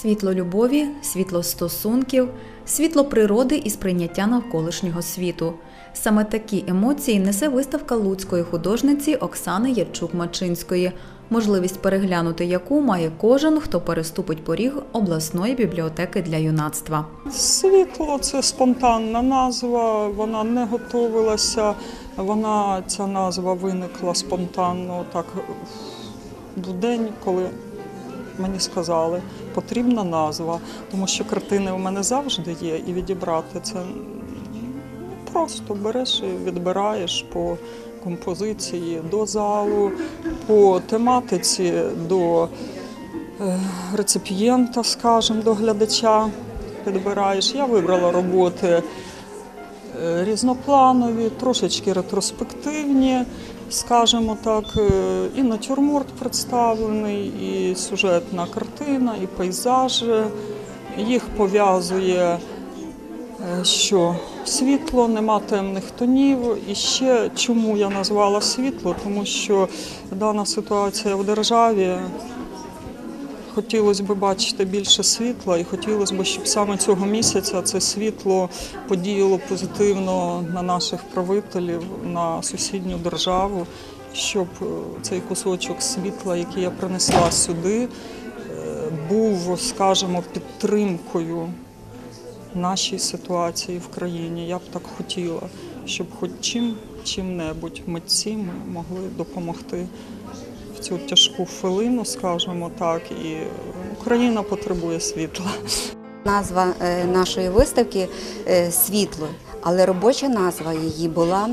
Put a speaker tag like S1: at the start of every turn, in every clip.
S1: світло любові, світло стосунків, світло природи і сприйняття навколишнього світу. Саме такі емоції несе виставка луцької художниці Оксани Ячук-Мачинської, можливість переглянути яку має кожен, хто переступить поріг обласної бібліотеки для юнацтва.
S2: Світло це спонтанна назва, вона не готувалася. Вона ця назва виникла спонтанно так в день, коли мені сказали, потрібна назва, тому що картини у мене завжди є, і відібрати це просто береш і відбираєш по композиції до залу, по тематиці до е, реципієнта, скажімо, до глядача підбираєш. Я вибрала роботи е, різнопланові, трошечки ретроспективні, скажімо так, е, і натюрморт представлений, і сюжетна картина, і пейзажі. Їх пов'язує е, що світло, нема темних тонів. І ще чому я назвала світло, тому що дана ситуація в державі. Хотілося б бачити більше світла, і хотілося б, щоб саме цього місяця це світло подіяло позитивно на наших правителів, на сусідню державу, щоб е, цей кусочок світла, який я принесла сюди, е, був, скажімо, підтримкою нашій ситуації в країні. Я б так хотіла, щоб хоч чим чим-небудь митці ми могли допомогти цю тяжку хвилину, скажімо так, і Україна потребує світла.
S3: Назва е, нашої виставки е, світло, але робоча назва її була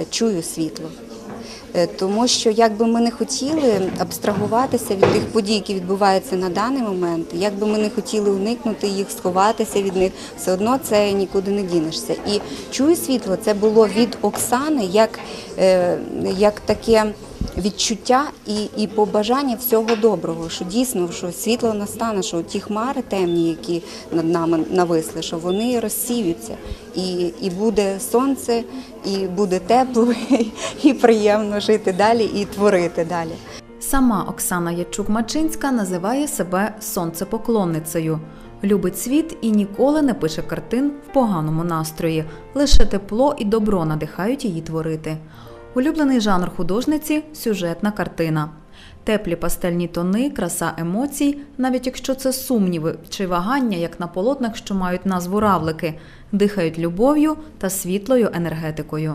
S3: е, Чую світло. Тому що як би ми не хотіли абстрагуватися від тих подій, які відбуваються на даний момент, як би ми не хотіли уникнути їх, сховатися від них, все одно це нікуди не дінешся. І чую світло це було від Оксани як, як таке відчуття і, і побажання всього доброго, що дійсно що світло настане, що ті хмари темні, які над нами нависли, що вони розсіються, і, і буде сонце, і буде тепло, і приємно жити далі і творити далі.
S1: Сама Оксана Ячук-Мачинська називає себе сонцепоклонницею. Любить світ і ніколи не пише картин в поганому настрої. Лише тепло і добро надихають її творити. Улюблений жанр художниці сюжетна картина. Теплі пастельні тони, краса емоцій, навіть якщо це сумніви чи вагання, як на полотнах, що мають назву равлики, дихають любов'ю та світлою енергетикою.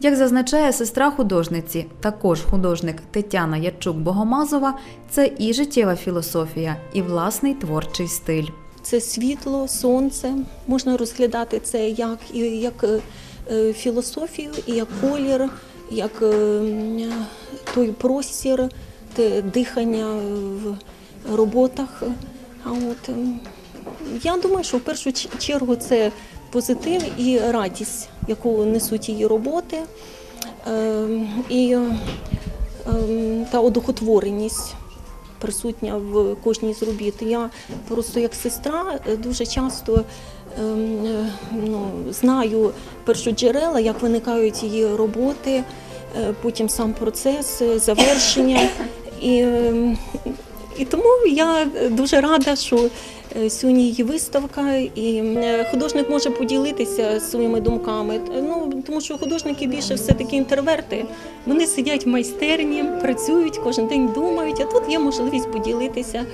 S1: Як зазначає сестра художниці, також художник Тетяна Ячук-Богомазова, це і життєва філософія, і власний творчий стиль.
S4: Це світло, сонце. Можна розглядати це як, як е, філософію, і як колір, як е, той простір, те дихання в роботах. А от я думаю, що в першу чергу це позитив і радість, яку несуть її роботи, ем, і ем, та одухотвореність присутня в кожній з робіт. Я просто як сестра е, дуже часто е, ну, знаю першоджерела, як виникають її роботи, е, потім сам процес, е, завершення. І, ем, і тому я дуже рада, що е, сьогодні її виставка, і е, художник може поділитися своїми думками. Е, Ну тому що художники більше все таки інтерверти. Вони сидять в майстерні, працюють кожен день думають. А тут є можливість поділитися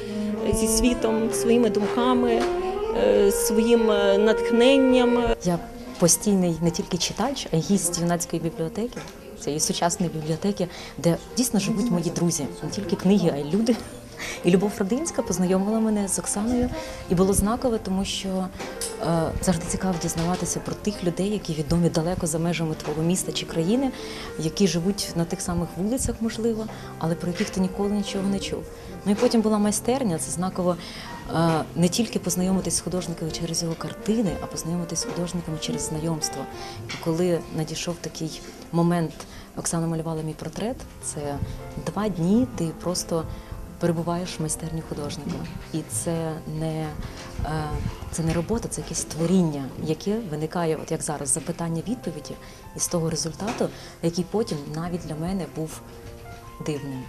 S4: е, зі світом своїми думками, е, своїм е, натхненням.
S5: Я постійний не тільки читач, а й гість юнацької бібліотеки. Цієї сучасної бібліотеки, де дійсно живуть мої друзі, не тільки книги, а й люди. І Любов Родинська познайомила мене з Оксаною, і було знаково, тому що е, завжди цікаво дізнаватися про тих людей, які відомі далеко за межами твого міста чи країни, які живуть на тих самих вулицях, можливо, але про яких ти ніколи нічого не чув. Ну і потім була майстерня. Це знаково е, не тільки познайомитись з художниками через його картини, а познайомитись з художниками через знайомство. І коли надійшов такий момент, Оксана малювала мій портрет, це два дні ти просто перебуваєш в майстерні художника. І це не, е, це не робота, це якесь творіння, яке виникає, от як зараз, запитання-відповіді, і з того результату, який потім навіть для мене був дивним.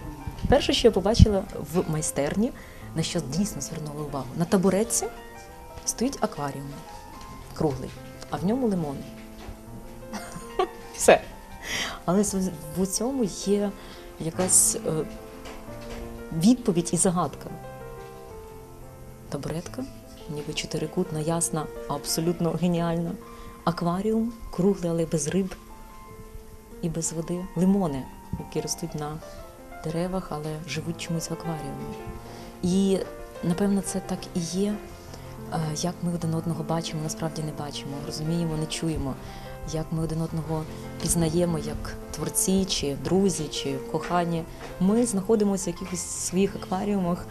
S5: Перше, що я побачила в майстерні, на що дійсно звернули увагу. На табуретці стоїть акваріум круглий, а в ньому лимони. Все. Але в цьому є якась е, відповідь і загадка. Табуретка, ніби чотирикутна, ясна, абсолютно геніальна. Акваріум круглий, але без риб і без води. Лимони, які ростуть на деревах, але живуть чомусь в акваріумі. І напевно це так і є, е, як ми один одного бачимо, насправді не бачимо, розуміємо, не чуємо, як ми один одного пізнаємо як творці, чи друзі, чи кохані. Ми знаходимося в якихось своїх акваріумах,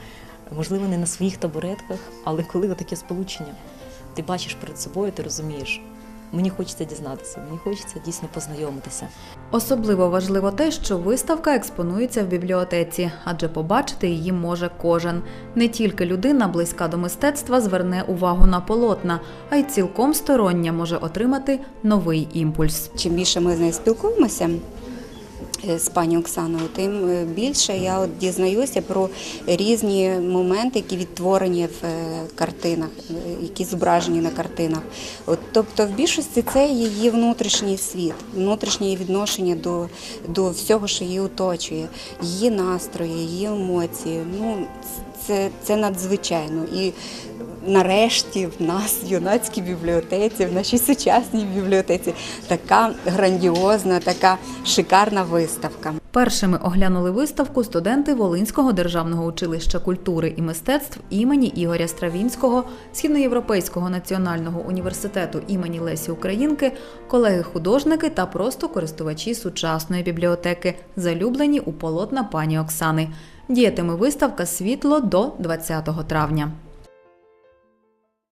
S5: можливо, не на своїх табуретках, але коли таке сполучення, ти бачиш перед собою, ти розумієш. Мені хочеться дізнатися, мені хочеться дійсно познайомитися.
S1: Особливо важливо те, що виставка експонується в бібліотеці, адже побачити її може кожен. Не тільки людина, близька до мистецтва, зверне увагу на полотна, а й цілком стороння може отримати новий імпульс.
S3: Чим більше ми з нею спілкуємося з пані Оксаною, тим е, більше я от дізнаюся про різні моменти, які відтворені в е, картинах, е, які зображені на картинах. От, тобто, в більшості це її внутрішній світ, внутрішнє відношення до, до всього, що її оточує, її настрої, її емоції. Ну, це, це надзвичайно. І нарешті в нас в юнацькій бібліотеці, в нашій сучасній бібліотеці така грандіозна, така шикарна виставка.
S1: Першими оглянули виставку студенти Волинського державного училища культури і мистецтв імені Ігоря Стравінського, Східноєвропейського національного університету імені Лесі Українки, колеги-художники та просто користувачі сучасної бібліотеки, залюблені у полотна пані Оксани. Діятиме виставка світло до 20 травня.